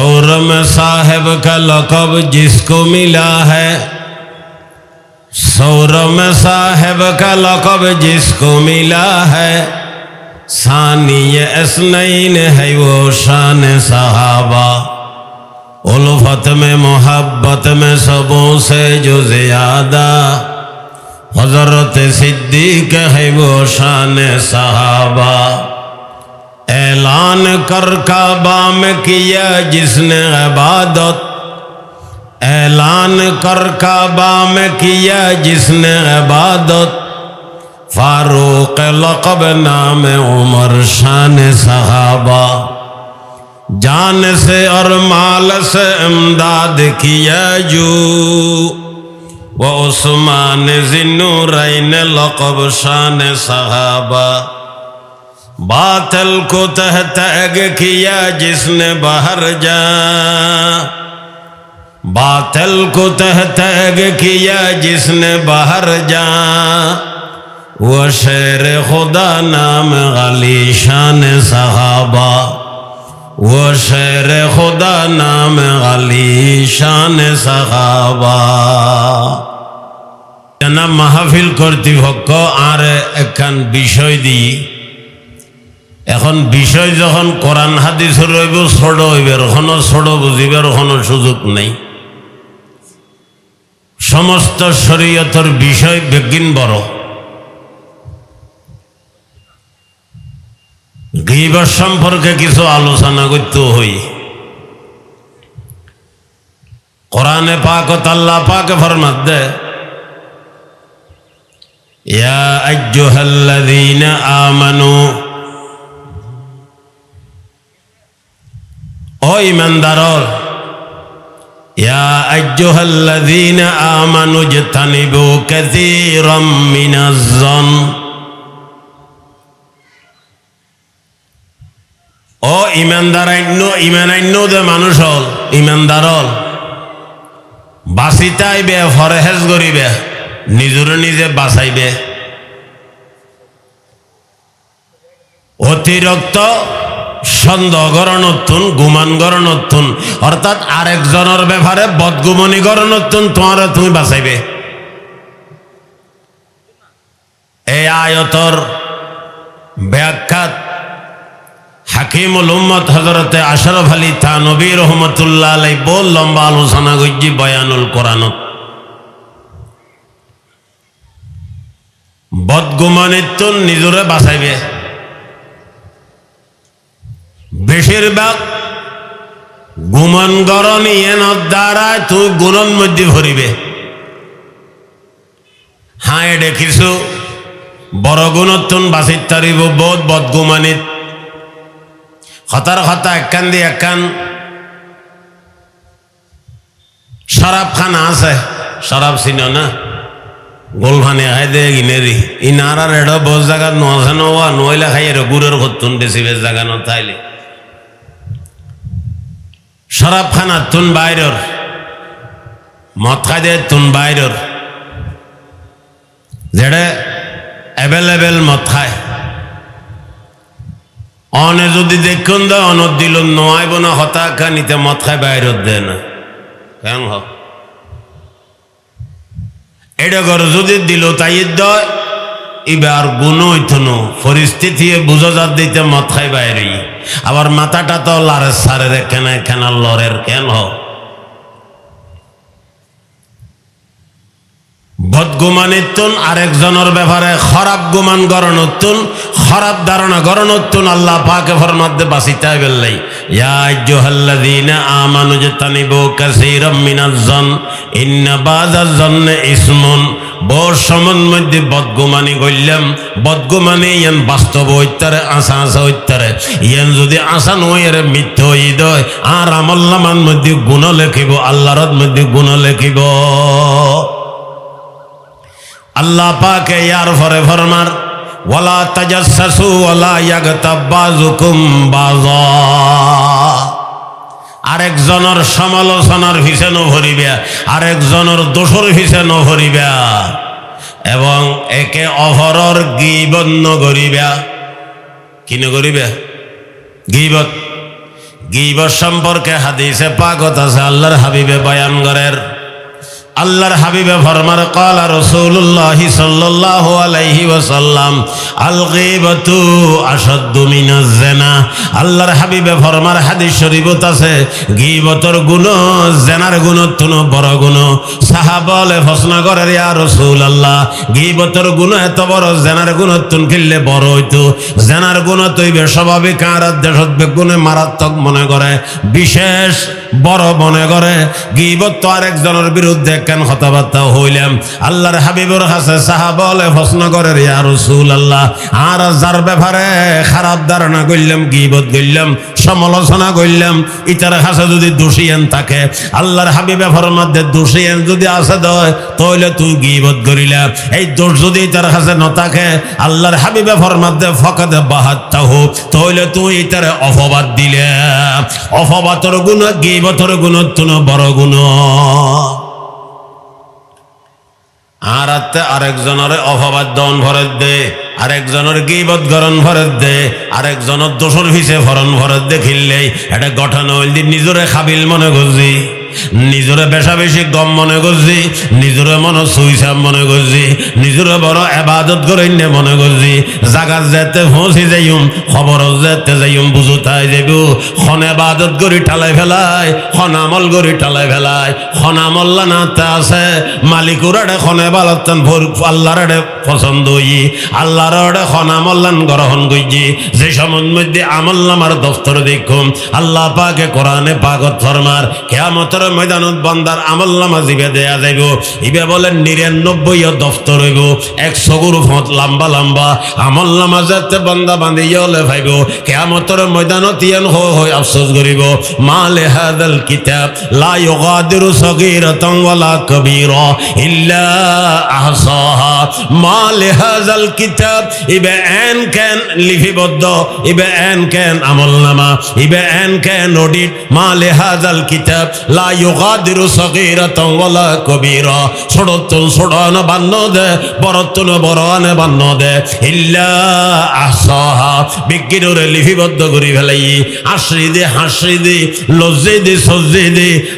सौर में साहेब का लकब जिसको मिला है। सौर में साहेब का लकब जिसको मिला है। सानी है, वो शान सहाबा। उल्फत में, मोहब्बत में सबों से जो ज़्यादा। हज़रत सिद्दीक है, वो शान सहाबा। اعلان کر کعبہ میں کیا جس نے عبادت۔ اعلان کر کعبہ میں کیا جس نے عبادت۔ فاروق لقب نام عمر شان صحابہ۔ جان سے اور مال سے امداد کیا جو۔ وہ عثمان ذنورین لقب شان صحابہ۔ बातल को तह तैग किया जिसने बाहर जा बातल को तह तैग किया जिसने बाहर जा वो शेर खुदा नाम गली शान सहाबा वो शेर खुदा नाम गली शान सहाबा জানা মাহফিল কর্তৃপক্ষ আর একখান বিষয় দিই এখন বিষয় যখন কোরআন হাদিস রইব, ছোট হইবার কোনো ছোট বুঝিবার কোনো সুযোগ নেই। সমস্ত শরীয়তর বিষয় বেগিন বড়। গিবার সম্পর্কে কিছু আলোচনা করতে হই। কোরআনে পাক তাল্লা পাকে ফরমাত দে। ইয়া আইয়ুহাল্লাযীনা আমানু ও ইমানদারর। ইয়া আইয়ুহাল্লাযীনা আমানু জতানিবু কাসীরাম মিনাজ-জন ও ইমানদারান্য ইমানান্য দে মানুষ হল ইমানদার হল বাঁচিতাইবে, ফরেহেজ করিবে, নিজরে নিজে বাঁচাইবে। অতিরিক্ত সন্দেহ গরণত্তুন গুমান গরণত্তুন অর্থাৎ আরেকজনের ব্যাপারে বদগুমনি গরণত্তুন তোমার তুমি বাঁচাইবে। এই আয়তর ব্যাখ্যাত হাকিমুল উম্মত হজরতে আশরফ আলী থানবী রহমতুল্লাহ আলাই বল লম্বা আলোচনা গজ্জি বয়ানুল কোরআনত। বদগুমানিত্তুন নিজরে বাঁচাইবে। বেশিরভাগ গুমন গরণ ইয়েন দ্বারা তুই গুণন মধ্যে ভরিবে। হ্যাঁ এটা কিছু বড় গুণত্তুন বাঁচিত তারিব বোধ বদগুমানিত হতার হতা একখান দিয়ে একখান শরাব খানা আছে, শরাব চিন না? গোলফানি খাই দে গিনেরি। ইনারার এড বস জায়গা নছে নোয়া নইলে খাই এর গুড়ের হতুন বেশি বেশ জায়গা নথাইলে। শরাব খানা তুন বাইরর মদ খাই দে তুন বাইরর যেটা অ্যাভেলেবেল মদ খায় অনে যদি দেখুন দে অনত দিল নোয়াইব না হতাশা নিতে মদ খাই বাইরত দেয় না কেন হ? এটা ঘর যদি দিল তাই দয় এবার গুণ হইতনো পরিস্থিতি বুঝো দিতে মদ খাই বাইরে আবার মাথাটা তো লারের সারের কেনা কেনা লরের কেন হ বদগুমানিতুন আরেকজনের ব্যাপারে খারাপ গুমান গরণতুন খারাপ ধারণা গরণতুন আল্লাহ পাকে ফরমাদ্দে বাসিতে বেল্লাই ইয়া আইয়ুহাল্লাযীনা আমানু জাতানিবু কাসীরাম মিনাজ-জন, ইন্না বাযাজ-জন্ন ইসমুন বর সমন মধ্যে বদগুমানি গইলাম বদগুমানি ইয়ান বাস্তব হইতারে আশা আশা হইতারে ইয়ান যদি আশা নয়, এর মিথ্য হই দয় আর আমল্লামান মধ্যে গুণ লেখিব, আল্লাহর মধ্যে গুণ লেখিব। আল্লাহ পাকে ইয়ার ফরে ফরমার ওয়ালা তাজাসসু ওয়ালা ইয়াগতাব বাযুকুম বাযা। আরেকজনের সমালোচনার ভিসে ভরিবা, আরেকজনের দোষর ভিসে ভরিবা, এবং একে অভরর গিবন্ন করিবা। কিনে করিবা? গিবত। গিবত সম্পর্কে হাদিসে পাগত আছে, আল্লাহর হাবিবে বয়ান করের আল্লাহর হাবিবে ফরমার, কালা রসুল্লাহ সাল্লাহ আলাইহি ওয়াসাল্লাম আল গীবাতু জিনা। আল্লাহর হাবিবে ফরমার, হাদিস শরীফত আছে গীবতর গুণ, জেনার গুণ, তুন বড় গুণ। সাহাবলে প্রশ্ন করে ইয়া রাসূলুল্লাহ, গীবতর গুণ এত বড়, জেনার গুণ তুন কিনলে বড় হইতো। জেনার গুণ তৈবে স্বাভাবিক আর দেশত বেগুনে মারাত্মক মনে করে? বিশেষ বড় মনে করে। গিবত তো আরেকজনের বিরুদ্ধে কেন কথাবার্তা হইলাম? আল্লাহর হাবিবুর কাছে সাহাবলে প্রশ্ন করে, ইয়া রাসূল আল্লাহ আর যার ব্যাপারে খারাপ ধারণা করলাম, গিবত করলাম, সমালোচনা করলাম, ইতার কাছে যদি দোষিয়ান থাকে, আল্লাহর হাবিবে ফরমাদ্দে দোষিয়ান যদি আছে দয় তাহলে তুই গিবত করিলা। এই দোষ যদি ইতার কাছে ন থাকে, আল্লাহর হাবিবে ফরমাদ্দে ফকাদে বাহাত্তা হোক তাহলে তুই ইতারে অপবাদ দিলে। অপবাদর গুণ, গিবতর গুণ তুন বড় গুণ। আর আত্মে আরেকজনের অপবাদ দন ভরত দে, আরেকজনের গিবত গরণ ভরত দে, আরেকজনের দোষর ভিসে ভরণ ভরত দে খিললেই এটা গঠন হইল নিজরে খাবিল মনে করছি। নিজরে বেশা বেশি গম মনে করছি, নিজরে মন সুইসাম মনে করছি, নিজরে বড় এবাদত করে নে মনে করছি। জাগাত যেতে পৌঁছি যাইম, খবর যেতে যাইম, বুঝো তাই যাইব। খন এবাদত করি ঠালাই ফেলাই, খন আমল করি ঠালাই ফেলাই, খন আমল্লা নাতে আছে। মালিকুর আড়ে খন এবাদতান ভোর, আল্লাহর পছন্দ হই। আল্লাহর খন আমল্লান গ্রহণ করছি যে সময় মধ্যে আমল্লামার দফতর দেখুম, আল্লাহ পাকে কোরআনে পাগত ফরমার কেয়ামতের ময়দানত বান্দার আমল্লামা জিবে দেয়া যাইব। ইবে বলেন নিরানব্বই দফতর হইব। একশো গুরু ফত লম্বা লম্বা আমল্লামা যাতে বান্দা বান্ধি ইয়লে ভাইব। কেয়ামতের ময়দানত ইয়ান হো হই আফসোস করিব। মা লেহাদাল কিতাব, লা ইউগাদিরু সগীরাতান ওয়ালা কবীরা ইল্লা আহসাহা। মা লেহাজাল কিতাব, ইবে এন কেন লিপিবদ্ধ, ইবে এন কেন আমল নামা, ইবে এন কেন অডিট। মা লেহাজাল কিতাব, লা দে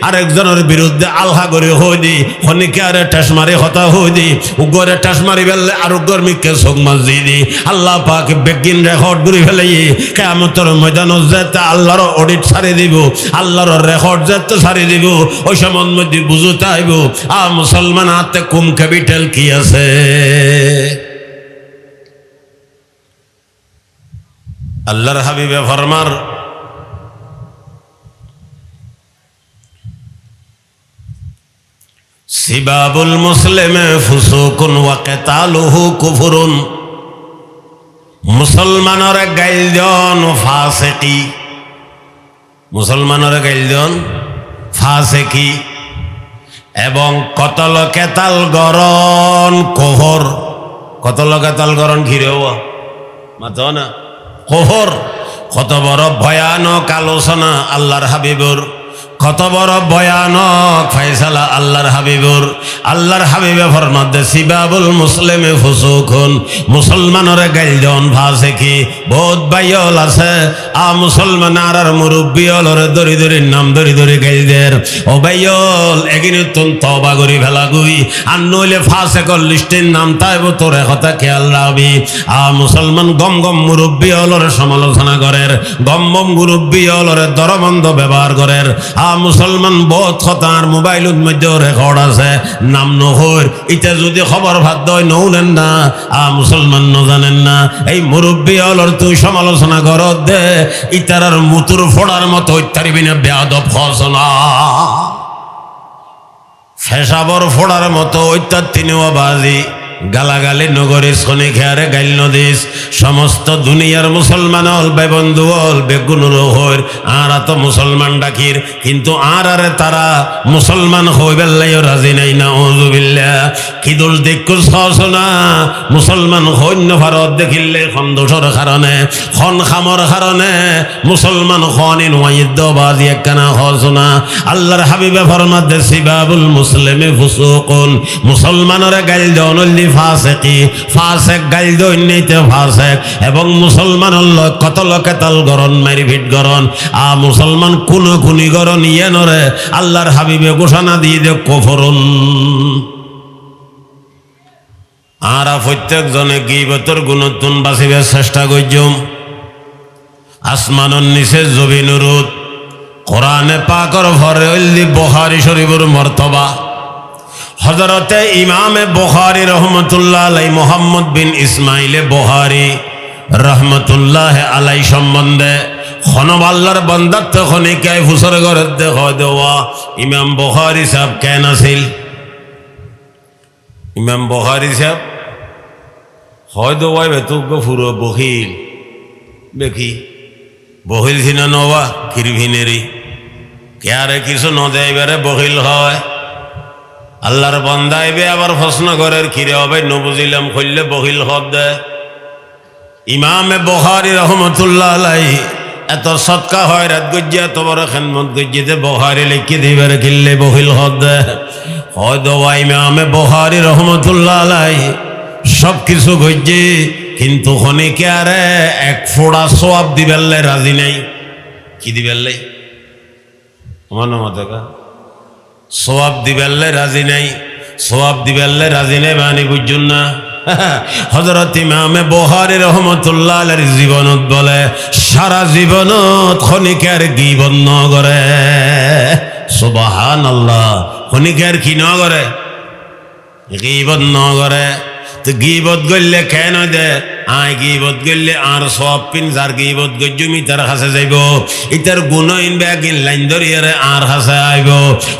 আরেকজনের বিরুদ্ধে আলহা করে হই দি খনিকে আরে ঠেস মারি হতা হই দি উগরে ঠেস মারি ফেললে আর উগর মিকে চোখ মাজি দি আল্লাহ পাক বেগিন রেকর্ড করে ফেলাই। কেমতর ময়দান যেতে আল্লাহর অডিট সারি দিব। আল্লাহর রেকর্ড যেতে সারি দিব। ওই সময় মধ্যে বুঝতে আইব। আ মুসলমান হাতে কুম ক্যাপিটাল কি আছে? আল্লাহর হাবিবে ফরমার, সিবাবুল মুসলিমে ফুসুকুন ওয়া কেতালুহু কুফুরুন। মুসলমানের গাইলজন ফাসেকি। মুসলমানের গাইলজন ফাসেকি এবং কতল কেতাল গরণ কোহর। কতল কেতাল গরণ ঘিরে মাত না। কোহর। কত বড় ভয়ানক আলোচনা আল্লাহর হাবিবুর। কত বড় ভয়ানক ফাইসালা আল্লাহর হাবিবুর, আল্লাহর হাবিবে ফরমাদে সিবাবুল মুসলিমে ফুসুকুন, মুসলমানরে গাইলজন ভাসে কি? বহুত বাইল আছে। আ মুসলমান আর মুরব্বী অলরে দরি দরি নাম দরি দরি গাইলদের। ও বাইল এগিন তুন তবা করি ভেলা গুই আর নইলে ফাঁসে লিস্টের নাম তাইব তোর কথা খেয়াল রাখবি। আ মুসলমান গম গম মুরব্বী অলরে সমালোচনা করের, গম গম মুরব্বী অলরে দরবন্ধ ব্যবহার করের। আ মুসলমান বহুত কথার মোবাইলত মধ্যে রেকর্ড আছে, নাম নহর। ইটা যদি খবর ভাত দয় নৌলেন না, আ মুসলমান ন জানেন না। এই মুরব্বী অলর তুই সমালোচনা কর দে, ইতার আর মুতুর ফোড়ার মতো ইত্যাদি না বেয়াদব খসনা ফেসাবর ফোড়ার মতো ঐত্যার তিনিও বাজি। গালাগালি নগরে শনি খেয়ারে গাইল নদিস। সমস্ত দুনিয়ার মুসলমান হল বেবন্ধু হল বেগুনুর হইর আর তো মুসলমান ডাকির। কিন্তু আর আরে তারা মুসলমান হইবেল্লাইও রাজি নাই না কি দেখু সহসনা মুসলমান সৈন্য ভারত দেখিলে সন্তোষৰ কারণে, খন খামৰ কারণে। মুসলমান খনি নোয়াইদ্য বাজি একখানা হসনা আল্লাহর হাবিবে ফরমাত দে সিবাবুল মুসলিমে ফুসুকুন। মুসলমানরে গাইল জনল্লি ফাসেকি, ফাসেক গাইল দৈন্যতে ফাসেক, এবং মুসলমান হল কত লোকে তাল গরণ মারি ভিট গরণ। আ মুসলমান কোন খুনি গরণ ইয়ে নরে, আল্লাহর হাবিবে ঘোষণা দিয়ে দে কফরুন। আরা জনে গিবতর গুণতুন বাঁচিবার চেষ্টা করছুম আসমানর নিচে জবিনুরুত কোরআনে পাকর ভরে বহারি শরীফুর মর্তবা। হজরতে ইমামে বখারি রহমতুল্লাহ আলাই মোহাম্মদ বিন ইসমাইলে বহারি রহমতুল্লাহ আলাই সম্বন্ধে খনব আল্লাহর বন্দাত্ম খনিকায় ফুসর ঘরের দেখ দেওয়া ইমাম বখারি সাহেব কেন আছিল? ইমাম বখারি সাহেব, হয় দেওয়াই বেতুক ফুরো বহিল। দেখি, বহিল সিনা নবা কিরভিনেরি কেয়ারে কিছু নদেবারে বহিল হয়। আল্লাহর বন্দাইবে আবার প্রশ্ন করের কিরে হবে নবুজিলাম খুললে বহিল হদ দে? ইমামে বহারি রহমতুল্লাহ আলাই এত সৎকা হয়, রাত গজ্জে এত বড় খেনমত গজ্জিতে বহারি লিখি দিবার কিনলে বহিল হদ দোয়া ইমামে বহারি রহমতুল্লাহ আলাই সব কিছু গজ্জে, কিন্তু খনিকে আরে এক ফোড়া সোয়াব দিবেললে রাজি নাই। কি দিবেললে? আমার মতে কা সোয়াব দিবেললে রাজি নাই। সোয়াব দিবেললে রাজি নাই বানি বুঝুন না? হজরত ইমামে বহারি রহমতুল্লাহ আলের জীবনত বলে, সারা জীবনত খনিকের গিবন ন করে। সুবাহান আল্লাহ খনিকের কি ন করে? গিবত ন করে। তো গিবত গললে কেন দে? আয় গিবত গললে আর সব পিন যার তার হাসে যাইব। ইতার গুণ লাইন ধরিয়ারে আর হাসে আইব।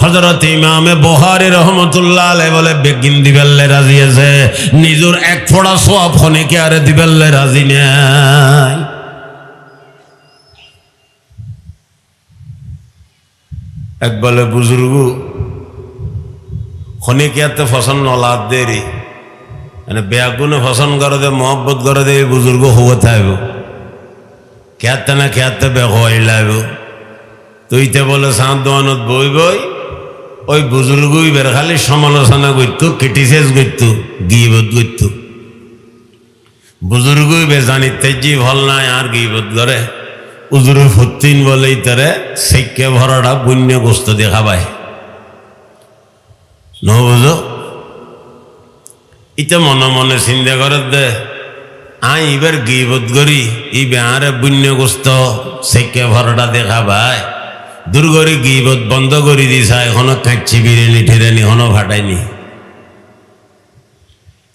হজরত ইমামে বহারি রহমতুল্লাহ বলে, বেগিন দিবেললে রাজি আছে। নিজের এক ফোড়া সব খনিকে আরে দিবেললে রাজি নাই? এক বলে, বুজুর্গ খনিকিয়াতে ফসল নলাদ দেরি? মানে বেয়াগুনে ফসন করে দে মহব্বত করে দে বুজুর্গ হব থাকব। খেয়াতে না খেয়াতে বে হই লাগব তুইতে বলে সাঁত দোয়ানত বই বই ওই বুজুর্গই বের খালি সমালোচনা করতো ক্রিটিসাইজ করতো গিবত করতো বুজুর্গই বে জানিতে জি ভালো নাই আর গিবত করে উজুরের ফতিন বলেই তারে সেকে ভরাটা পুণ্য গোস্ত ন বুঝো ইতে মনে মনে চিন্তা করে দে। আই এবার গিবত করি, ই বেহারে বুণ্যগ্রস্ত সেকে ভরটা দেখা ভাই দূর করে গিবত বন্ধ করে দিছা, এখনও কাঁচছি বিরিয়ানি ঠিরানি এখনও ফাটাইনি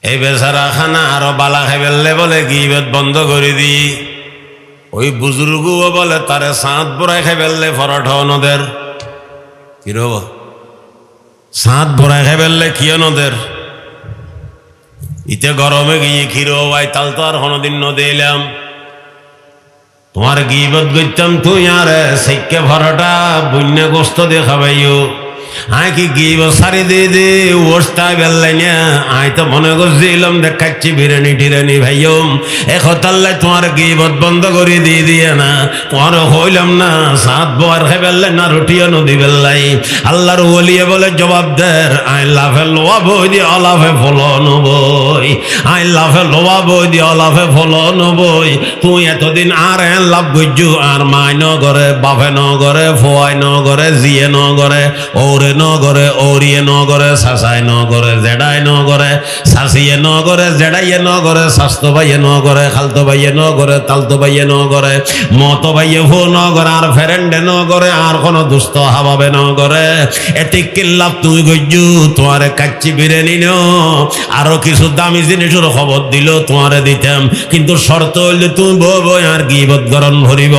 এই বেচারা খানা আরও বালা খাই ফেললে বলে গিবত বন্ধ করে দি। ওই বুজুর্গও বলে তারে সাঁত বড়াই খাই ফেললে ফরট নদের। কিরব সাঁত বড়াই খাই ফেললে কিয় নদের? ইতে গরমে গিয়ে ক্ষীর ভাই তাল তো আর কোনোদিন দিলাম। তোমার গিবত গইতাম তুই আর সেকে ভরাটা বন্যা গোস্ত দেখাবাইও। আয় কি গিব সারি দিয়ে দে, ওস্তা বেল্লাই আয় তো মনে করছিলাম দেখাচ্ছি বিরিয়ানি টিরানি ভাইয়ম। একতাল্লাই তোমার গিবত বন্ধ করে দিয়ে দিয়ে না। তোমার হইলাম না, সাত বার খাই বেললাই না রুটিও নদী বেল্লাই। আল্লাহর ওলিয়ে বলে জবাব দের আই লাভে লোয়া বই দিয়ে অলাভে ফলন বই। আই লাভে লোয়া বই দিয়ে অলাভে ফলন বই। তুই এতদিন আর এন লাভ গুজ্জু, আর মাই ন করে বাপে ন করে ফোয়াই ন করে জিয়ে ন করে ওরে ন করে ওরিয়ে ন করে শাসাই ন করে জেডাই ন করে শাসিয়ে ন করে জেডাইয়ে ন করে স্বাস্থ্য ভাইয়ে ন করে খালতো ভাইয়ে ন করে তালতো ভাইয়ে ন করে মত ভাইয়ে ফো ন করে আর ফেরেন্ডে ন করে আর কোনো দুস্থ হাবাবে ন করে এতে কিল্লাভ তুমি গজ্জু, তোমারে কাচ্চি বিরিয়ানি ন। আরও কিছু দামি জিনিসের খবর দিল তোমারে দিতাম, কিন্তু শর্ত হইলে তুমি বই আর গিবত গরণ ভরিব।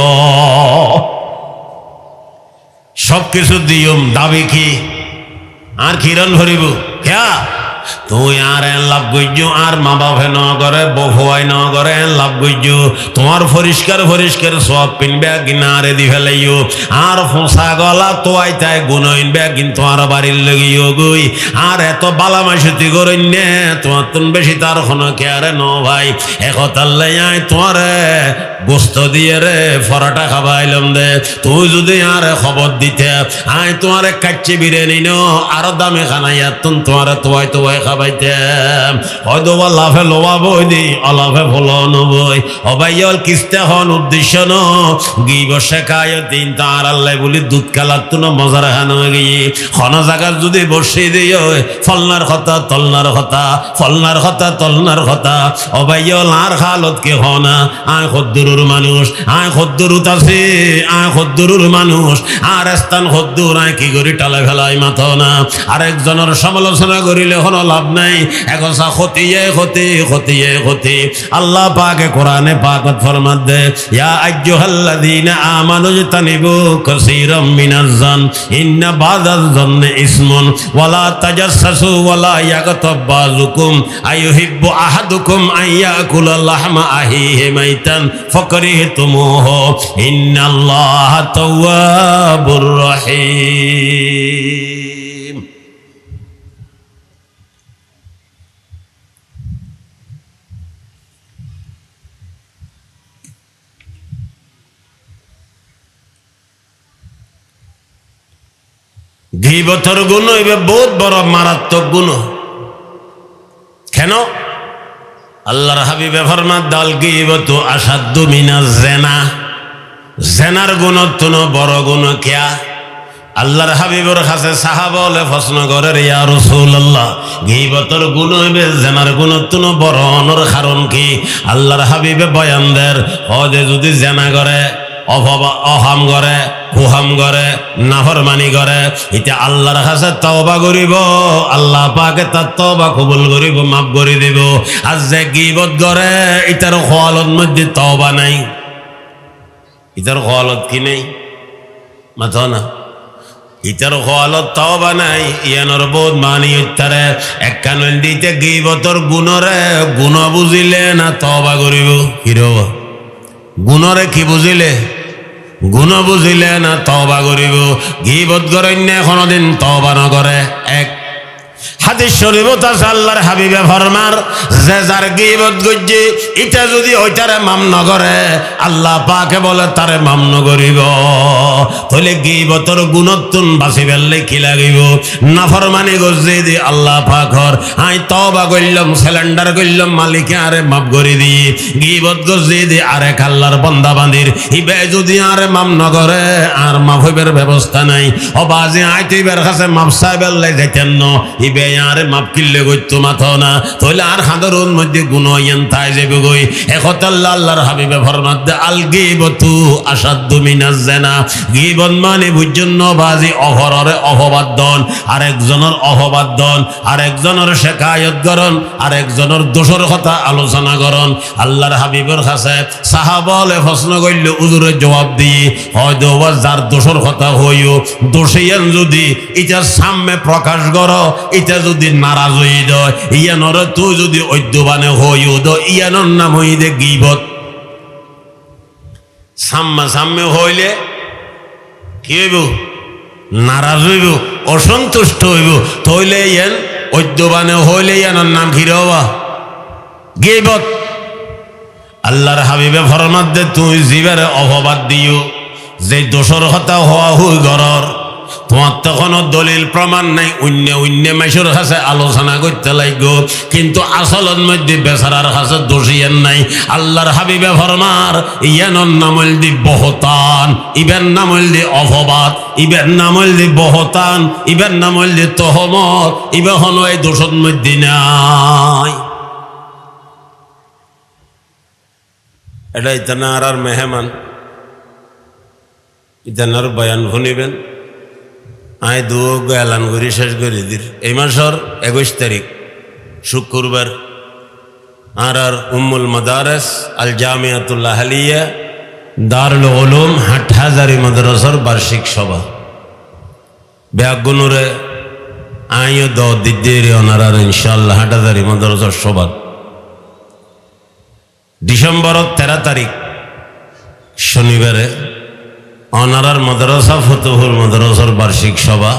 সব কিছু দিয়ম, দাবি কি? আর কিরণ ভরিব ক্যা? তুই আর এন লাভ গজ্জু আর মা বাপে ন করে বহুয়াই ন করে এন লাভ গজ্জু তোমার পরিষ্কার পরিষ্কার সব পিনবে কিনারে দি ফেলাইও। আর ফোঁসা গলা তোয়াই তাই গুণইন বে কিন্তু আর বাড়ির লগিও গই। আর এত বালা মাসুতি করইন নে তোমার তুন বেশি তার কোনো কেয়ারে ন ভাই। একতাল্লাই আয় তোমারে গোস্ত দিয়ে রে, ফরাটা খাবাইলাম দে। তুই যদি আরে খবর দিতে, আয় তোমার কাচ্চি বিরিয়ানি নো, আরও দামে খানাইয়া তুন তোমার তোয়াই তোয়াই খাবাইতে হয়তো বা লাভে লোবা বই দি, অলাভে ফল নবই অবাইল কিস্তে হন উদ্দেশ্য ন। বসে খায় তিন তার আল্লাহ বলি, দুধ কালার তুন মজার খানো গিয়ে খন জায়গার যদি বসে দিও, ফলনার কথা তলনার কথা, ফলনার কথা তলনার কথা। অবাইল আর খালত কে হনা আয় খদ্দুরুর মানুষ, আয় খদ্দুরুত আছে, আয় খদ্দুরুর মানুষ। আর স্থান খদ্দুর, আয় কি করি টালে ফেলাই মাথ না। আরেকজনের সমালোচনা করিলে কোনো লাভ নাই। একসা খতিয়ে ক্ষতি খতিয়ে ক্ষতি আল্লাহ পাকে কোরআনে পাকত ফরমাত দে ইয়া আইয়ুহাল্লাযীনা আমানু জতানিবু কাসীরাম মিনাজ-জান ইন্না বাযাজ-জান্নি ইসমুন, ওয়ালা তাজাসসু ওয়ালা ইয়াগতাব বাযুকুম, আইয়ুহিব্বু আহাদুকুম আইয়াকুলা লাহমা আহিহি মাইতান ফাকরিহতুমুহু ইন্নাল্লাহা তাওয়াবুর রহিম গিবতর গুণ এবে বহুত বড় মারাত্মক গুণ। কেন? আল্লাহর হাবিবে ফরমাত দল গিবত আসাদু মিনা জেনা? জেনার গুণ তুন বড় গুণ কেয়া? আল্লাহর হাবিবর কাছে সাহাবলে প্রশ্ন করে ইয়া রাসূলুল্লাহ গীবতর গুণ হইবে? জেনার গুণ তুন বড় অনর কারণ কি? আল্লাহর হাবিবে বয়ান দের হদে যদি জেনা করে অহাম করে, কুহাম করে, নাফরমানি করে। এটা আল্লাহর কাছে তওবা করিব, আল্লাহ পাকে তার তওবা কবুল করিব, মাফ করে দিব। আর যে গিবত করে এটার খোয়ালত মধ্যে তওবা নাই। এটার খোয়ালত কি নেই? মাথা না। ইটার খোয়ালত তওবা নাই, ইয়ানোর বোধ মানি উত্তরে। এক কানুন দিতে গিবতর গুণরে, গুণ বুঝিলে না তওবা করিব। কিরব গুণরে কি বুঝিলে? গুণ বুঝিলে না তবা করিব। গিবত এখনও দিন তবা নকরে এক। হাদিস শরীফত আছে আল্লাহর হাবিবে ফরমার, যে যার গিবত গজ্জি ইটা যদি ওইটারে মাম নগরে, আল্লাহ পাকে বলে তারে মাম নগরিব। তাহলে গিবতর গুণত্তুন বাঁচি ফেললে কি লাগিব। নাফরমানি গজ্জি দি আল্লাহ পাকর আই তবা করলাম সিলিন্ডার করলাম মালিকে আরে মাপ করে দি। গিবত গজ্জি দি আরে আল্লাহর বন্দা বান্দির ইবে যদি আরে মাম নগরে, আর মাফ হইবার ব্যবস্থা নাই। অবাজে আইতে ইবার কাছে মাফ সাহেবের লাই যাইতেন ইবে আরে মাপ কিনলে গইতো মাথা না তাহলে আর হাঁদরুন মধ্যে গুণ ইয়ান তাই যাবে গই। একতাল্লাহ আল্লাহর হাবিবে ফরমাত আল গিবতু আসাদ্দু মিনাজ জানা। গিবত মানে বুঝজন্য বাজি, অহররে অহবাদন আরেকজনের অহবাদন আরেকজনের শেখায়ত করন আরেকজনের দোষর কথা আলোচনা করন আল্লাহর হাবিবের কাছে সাহাবলে প্রশ্ন করল উজুরের জবাব দিয়ে হয়তো বা যার দোষর কথা হইও দোষিয়ান যদি এটা সামনে প্রকাশ কর এটা যদি নারাজ হয়ে দেয় ইয়ানর তুই যদি ঐদ্যবানে হইও দ ইয়ানোর নাম হই দে গিবত। সাম্মা সাম্যে হইলে কি হইব? নারাজ হইব, অসন্তুষ্ট হইব। তইলে ইয়ান ঐদ্যবানে হইলে ইয়ানোর নাম কি রবা গিবত। আল্লাহর হাবিবে ফরমাত দে, তুই জীবের অভবাদ দিও। যে দোষর হতা হওয়া হুই গরর তোমার তো কোনো দলিল প্রমাণ নাই, অন্য অন্য মেশর কাছে আলোচনা করতে লাগব কিন্তু আসলের মধ্যে বেচারার কাছে দোষিয়েন নাই। আল্লাহর হাবিবে ফরমার, ইয়ানোর নামল দি বহতান, ইবের নামল দি অভবাদ ইবের নামল দি বহতান, ইবের নামল দি তহমত, ইবে হলো এই দোষের মধ্যে নাই। এটা ইতানার আর মেহমান ইতানার বয়ান শুনিবেন। আয় দুয়োগ এলান করি, শেষ করে দির। এই মাসের একুশ তারিখ, শুক্রবার। আর আর উম্মুল মাদারেস আল জামিয়াতুল্লাহ হালিয়া দারুল উলুম হাটহাজারি মাদ্রাসার বার্ষিক সভা। ব্যাগুনুরে আইও দ দিদ্দের অনারার ইনশাল্লাহ হাটহাজারি মাদ্রাসার সভা। ডিসেম্বর তেরো তারিখ, শনিবারে অনারার মাদ্রাসা, ফতুহুল মাদ্রাসার বার্ষিক সভা।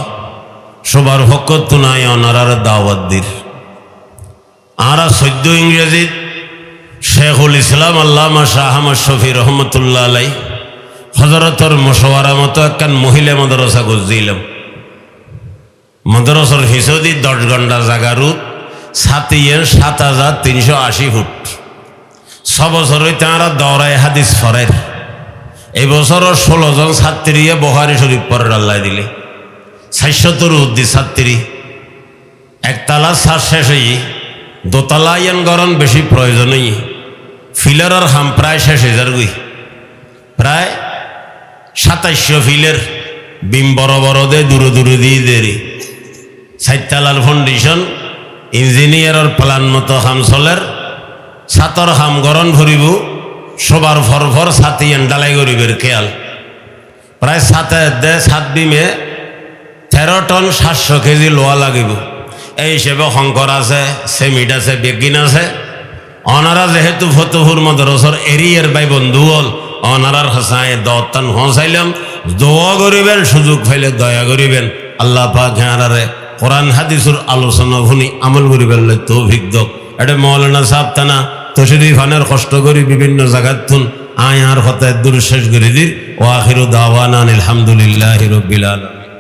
সবার হকত নাই অনারার দাওয়াত দির। আরা সদ্য ইংরেজি শেখুল ইসলাম আল্লামা শাহ আহমদ শফি রহমতুল্লাহ আলাই হজরতর মশওয়ারা মতো একখান মহিলা মাদ্রাসা গুজিলাম মাদ্রাসার হিসদি দশ ঘণ্টা জাগারু, সাতিয়ের সাত হাজার তিনশো আশি ফুট। ছ বছর তাঁরা দৌড়ায় হাদিস ফরের এই বছরও ষোলো জন ছাত্রী বহারি শরীফ পরের আল্লাহ দিলে। সাতশতর উদ্দি ছাত্রী। একতলা শ্বাস শেষ হই, দোতলা গরম বেশি প্রয়োজনই ফিলারের হাম প্রায় শেষ হাজার গুই। প্রায় সাতাইশশো ফিলের বিম বড় বড় দে, দূরে দূরে দিয়ে দেরি। সাইতালার ফাউন্ডেশন ইঞ্জিনিয়ারের প্লান মতো হাম চলের, ছাতর হাম গরম ভরিব সবার ফর ফর ছাতি ডালাই গরিবের খেয়াল। প্রায় সাতে সাত বিমে তেরো টন সাতশো কেজি লোয়া লাগিব। এই হিসেবে শংকর আছে, সেমিট আছে, বেগিন আছে। অনারা যেহেতু ফতুহুর মদরসর এরিয়ার বাই বন্ধু হল, অনারার হাসায় দত্তান হসাইলাম দোয়া করিবেন সুযোগ ফাইলে দয়া করিবেন আল্লাহ পাক হ্যাঁ কোরআন হাদিসুর আলোচনা ভুনি আমল করিবেন তৌফিক দক এটা মৌলানা সাহেব তশরিফ খানের কষ্ট করি বিভিন্ন জায়গার তুন আয় আর হতায় দূর শেষ করে দিই ও আখির দাওয়ান আলহামদুলিল্লাহ আলম